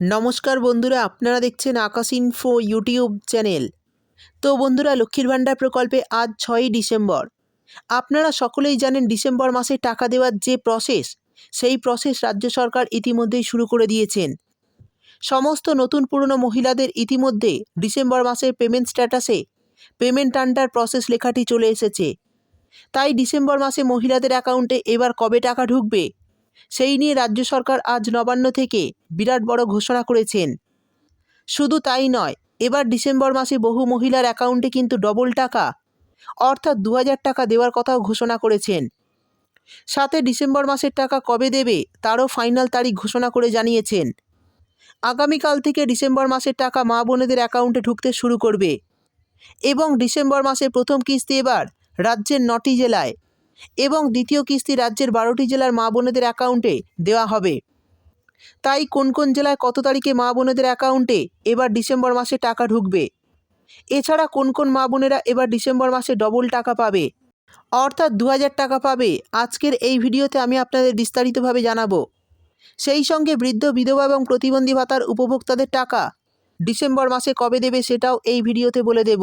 নমস্কার বন্ধুরা, আপনারা দেখছেন আকাশ ইনফো ইউটিউব চ্যানেল তো বন্ধুরা, লক্ষ্মীর ভাণ্ডার প্রকল্পে আজ ছয়ই ডিসেম্বর। আপনারা সকলেই জানেন ডিসেম্বর মাসে টাকা দেওয়ার যে প্রসেস সেই প্রসেস রাজ্য সরকার ইতিমধ্যেই শুরু করে দিয়েছেন। সমস্ত নতুন পুরনো মহিলাদের ইতিমধ্যে ডিসেম্বর মাসের পেমেন্ট স্ট্যাটাসে পেমেন্ট আন্ডার প্রসেস লেখাটি চলে এসেছে। তাই ডিসেম্বর মাসে মহিলাদের অ্যাকাউন্টে এবার কবে টাকা ঢুকবে সেই নিয়ে রাজ্য সরকার আজ নবান্ন থেকে বিরাট বড় ঘোষণা করেছেন। শুধু তাই নয়, এবার ডিসেম্বর মাসে বহু মহিলার অ্যাকাউন্টে কিন্তু ডবল টাকা, অর্থাৎ দু হাজার টাকা দেওয়ার কথাও ঘোষণা করেছেন। সাথে ডিসেম্বর মাসের টাকা কবে দেবে, তারও ফাইনাল তারিখ ঘোষণা করে জানিয়েছেন। আগামীকাল থেকে ডিসেম্বর মাসের টাকা মা বোনেদের অ্যাকাউন্টে ঢুকতে শুরু করবে। এবং ডিসেম্বর মাসে প্রথম কিস্তি এবার রাজ্যের নটি জেলায়। এবং দ্বিতীয় কিস্তি রাজ্যের বারোটি জেলার মা বোনেদের অ্যাকাউন্টে দেওয়া হবে। তাই কোন কোন জেলায় কত তারিখে মা বোনেদের অ্যাকাউন্টে এবার ডিসেম্বর মাসে টাকা ঢুকবে? এছাড়া কোন কোন মা বোনেরা এবার ডিসেম্বর মাসে ডবল টাকা পাবে? অর্থাৎ দু হাজার টাকা পাবে। আজকের এই ভিডিওতে আমি আপনাদের বিস্তারিতভাবে জানাব। সেই সঙ্গে বৃদ্ধ, বিধবা এবং প্রতিবন্ধী ভাতার উপভোক্তাদের টাকা ডিসেম্বর মাসে কবে দেবে সেটাও এই ভিডিওতে বলে দেব।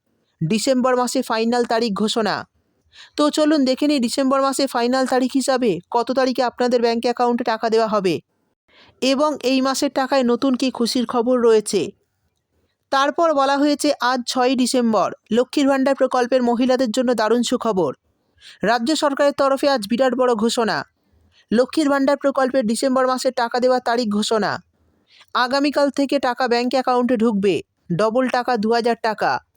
ডিসেম্বর মাসে ফাইনাল তারিখ ঘোষণা। তো চলুন দেখে নিই ডিসেম্বর মাসে ফাইনাল তারিখ হিসাবে কত তারিখে আপনাদের ব্যাঙ্ক অ্যাকাউন্টে টাকা দেওয়া হবে। এবং এই মাসের টাকায় নতুন কি খুশির খবর রয়েছে? তারপর বলা হয়েছে, আজ ছয়ই ডিসেম্বর। লক্ষ্মীর ভাণ্ডার প্রকল্পের মহিলাদের জন্য দারুণ সুখবর। রাজ্য সরকারের তরফে আজ বিরাট বড় ঘোষণা। লক্ষ্মীর ভাণ্ডার প্রকল্পের ডিসেম্বর মাসের টাকা দেওয়ার তারিখ ঘোষণা। আগামীকাল থেকে টাকা ব্যাঙ্ক অ্যাকাউন্টে ঢুকবে। ডবল টাকা দু হাজার টাকা।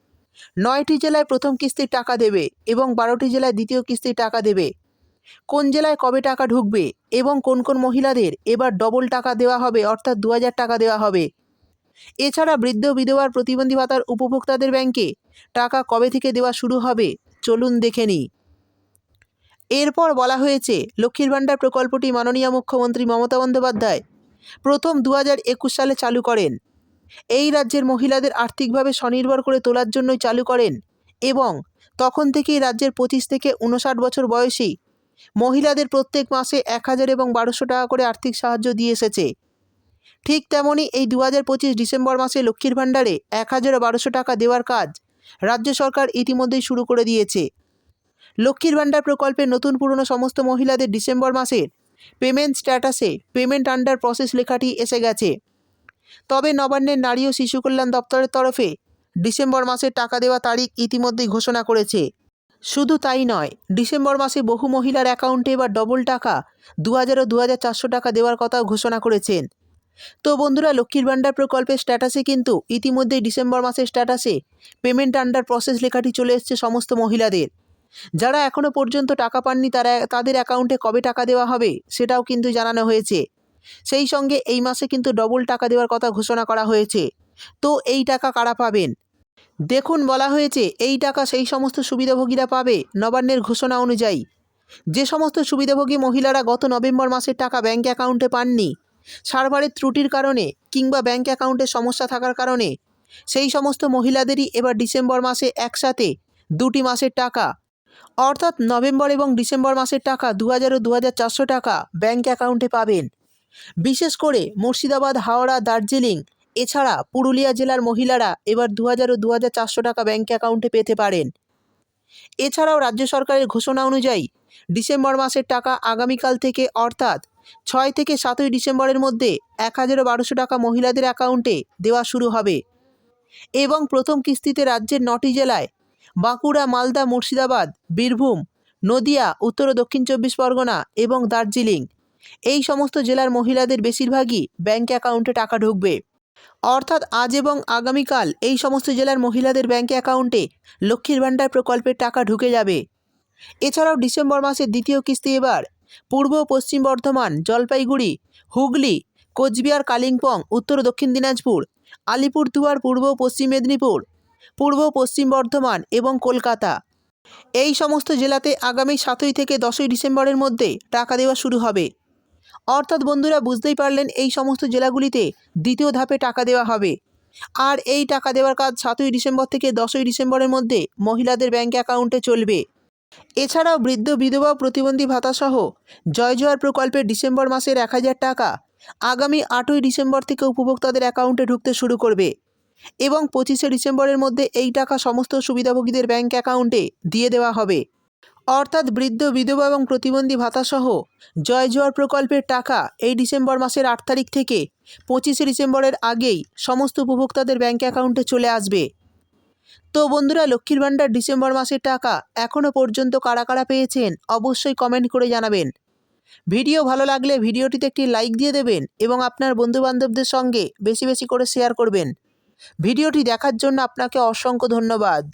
নয়টি জেলায় প্রথম কিস্তির টাকা দেবে এবং বারোটি জেলায় দ্বিতীয় কিস্তির টাকা দেবে। কোন জেলায় কবে টাকা ঢুকবে এবং কোন কোন মহিলাদের এবার ডবল টাকা দেওয়া হবে, অর্থাৎ দু হাজার টাকা দেওয়া হবে? এছাড়া বৃদ্ধ বিধবার প্রতিবন্ধী ভাতার উপভোক্তাদের ব্যাংকে টাকা কবে থেকে দেওয়া শুরু হবে, চলুন দেখে নিই। এরপর বলা হয়েছে, লক্ষ্মীর ভাণ্ডার প্রকল্পটি মাননীয় মুখ্যমন্ত্রী মমতা বন্দ্যোপাধ্যায় প্রথম দু হাজার একুশ সালে চালু করেন। এই রাজ্যের মহিলাদের আর্থিকভাবে স্বনির্ভর করে তোলার জন্যই চালু করেন এবং তখন থেকেই রাজ্যের পঁচিশ থেকে উনষাট বছর বয়সী মহিলাদের প্রত্যেক মাসে এক হাজার এবং বারোশো টাকা করে আর্থিক সাহায্য দিয়ে এসেছে। ঠিক তেমনই এই দু হাজার পঁচিশ ডিসেম্বর মাসে লক্ষ্মীর ভাণ্ডারে এক হাজার বারোশো টাকা দেওয়ার কাজ রাজ্য সরকার ইতিমধ্যেই শুরু করে দিয়েছে। লক্ষ্মীর ভাণ্ডার প্রকল্পের নতুন পুরনো সমস্ত মহিলাদের ডিসেম্বর মাসের পেমেন্ট স্ট্যাটাসে পেমেন্ট আন্ডার প্রসেস লেখাটি এসে গেছে। তবে নবান্নের নারী ও শিশু কল্যাণ দপ্তরের তরফে ডিসেম্বর মাসে টাকা দেওয়া তারিখ ইতিমধ্যেই ঘোষণা করেছে। শুধু তাই নয়, ডিসেম্বর মাসে বহু মহিলার অ্যাকাউন্টে এবার ডবল টাকা দু হাজার ও দু হাজার চারশো টাকা দেওয়ার কথাও ঘোষণা করেছেন। তো বন্ধুরা, লক্ষ্মীর ভাণ্ডার প্রকল্পের স্ট্যাটাসে কিন্তু ইতিমধ্যেই ডিসেম্বর মাসের স্ট্যাটাসে পেমেন্ট আন্ডার প্রসেস লেখাটি চলে এসছে সমস্ত মহিলাদের। যারা এখনও পর্যন্ত টাকা পাননি, তারা, তাদের অ্যাকাউন্টে কবে টাকা দেওয়া হবে, সেটাও কিন্তু জানানো হয়েছে। সেই সঙ্গে এই মাসে কিন্তু ডবল টাকা দেওয়ার কথা ঘোষণা করা হয়েছে। তো এই টাকা কারা পাবেন? দেখুন, বলা হয়েছে এই টাকা সেই সমস্ত সুবিধাভোগীরা পাবে নবান্নের ঘোষণা অনুযায়ী। যে সমস্ত সুবিধাভোগী মহিলারা গত নভেম্বর মাসের টাকা ব্যাঙ্ক অ্যাকাউন্টে পাননি, সার্ভারের ত্রুটির কারণে কিংবা ব্যাঙ্ক অ্যাকাউন্টে সমস্যা থাকার কারণে, সেই সমস্ত মহিলাদেরই এবার ডিসেম্বর মাসে একসাথে দুটি মাসের টাকা। অর্থাৎ নভেম্বর এবং ডিসেম্বর মাসের টাকা দু হাজার ও দু হাজার চারশো টাকা ব্যাঙ্ক অ্যাকাউন্টে পাবেন। বিশেষ করে মুর্শিদাবাদ, হাওড়া, দার্জিলিং, এছাড়া পুরুলিয়া জেলার মহিলারা এবার দু হাজার ও দু হাজার চারশো টাকা ব্যাঙ্ক অ্যাকাউন্টে পেতে পারেন। এছাড়াও রাজ্য সরকারের ঘোষণা অনুযায়ী ডিসেম্বর মাসের টাকা আগামীকাল থেকে অর্থাৎ ছয় থেকে সাতই ডিসেম্বরের মধ্যে এক হাজার বারোশো টাকা মহিলাদের অ্যাকাউন্টে দেওয়া শুরু হবে। এবং প্রথম কিস্তিতে রাজ্যের নটি জেলায় বাঁকুড়া, মালদা, মুর্শিদাবাদ, বীরভূম, নদিয়া, উত্তর ও দক্ষিণ চব্বিশ পরগনা এবং দার্জিলিং এই সমস্ত জেলার মহিলাদের বেশিরভাগই ব্যাঙ্ক অ্যাকাউন্টে টাকা ঢুকবে। অর্থাৎ আজ এবং আগামীকাল এই সমস্ত জেলার মহিলাদের ব্যাঙ্ক অ্যাকাউন্টে লক্ষ্মীর ভাণ্ডার প্রকল্পের টাকা ঢুকে যাবে। এছাড়াও ডিসেম্বর মাসের দ্বিতীয় কিস্তি এবার পূর্ব পশ্চিম বর্ধমান, জলপাইগুড়ি, হুগলি, কোচবিহার, কালিম্পং, উত্তর দক্ষিণ দিনাজপুর, আলিপুরদুয়ার, পূর্ব পশ্চিম মেদিনীপুর, পূর্ব পশ্চিম বর্ধমান এবং কলকাতা। এই সমস্ত জেলাতে আগামী সাতই থেকে দশই ডিসেম্বরের মধ্যে টাকা দেওয়া শুরু হবে। অর্থাৎ বন্ধুরা বুঝতেই পারলেন এই সমস্ত জেলাগুলিতে দ্বিতীয় ধাপে টাকা দেওয়া হবে। আর এই টাকা দেওয়ার কাজ সাতই ডিসেম্বর থেকে দশই ডিসেম্বরের মধ্যে মহিলাদের ব্যাঙ্ক অ্যাকাউন্টে চলবে। এছাড়াও বৃদ্ধ, বিধবা, প্রতিবন্ধী ভাতাসহ জয় জোয়ার প্রকল্পের ডিসেম্বর মাসের এক হাজার টাকা আগামী আটই ডিসেম্বর থেকে উপভোক্তাদের অ্যাকাউন্টে ঢুকতে শুরু করবে। এবং পঁচিশে ডিসেম্বরের মধ্যে এই টাকা সমস্ত সুবিধাভোগীদের ব্যাঙ্ক অ্যাকাউন্টে দিয়ে দেওয়া হবে। অর্থাৎ বৃদ্ধ, বিধবা এবং প্রতিবন্ধী ভাতাসহ জয় জোয়ার প্রকল্পের টাকা এই ডিসেম্বর মাসের আট তারিখ থেকে পঁচিশে ডিসেম্বরের আগেই সমস্ত উপভোক্তাদের ব্যাঙ্ক অ্যাকাউন্টে চলে আসবে। তো বন্ধুরা, লক্ষ্মীর ভাণ্ডার ডিসেম্বর মাসের টাকা এখনও পর্যন্ত কারা কারা পেয়েছেন অবশ্যই কমেন্ট করে জানাবেন। ভিডিও ভালো লাগলে ভিডিওটিতে একটি লাইক দিয়ে দেবেন এবং আপনার বন্ধুবান্ধবদের সঙ্গে বেশি বেশি করে শেয়ার করবেন। ভিডিওটি দেখার জন্য আপনাকে অসংখ্য ধন্যবাদ।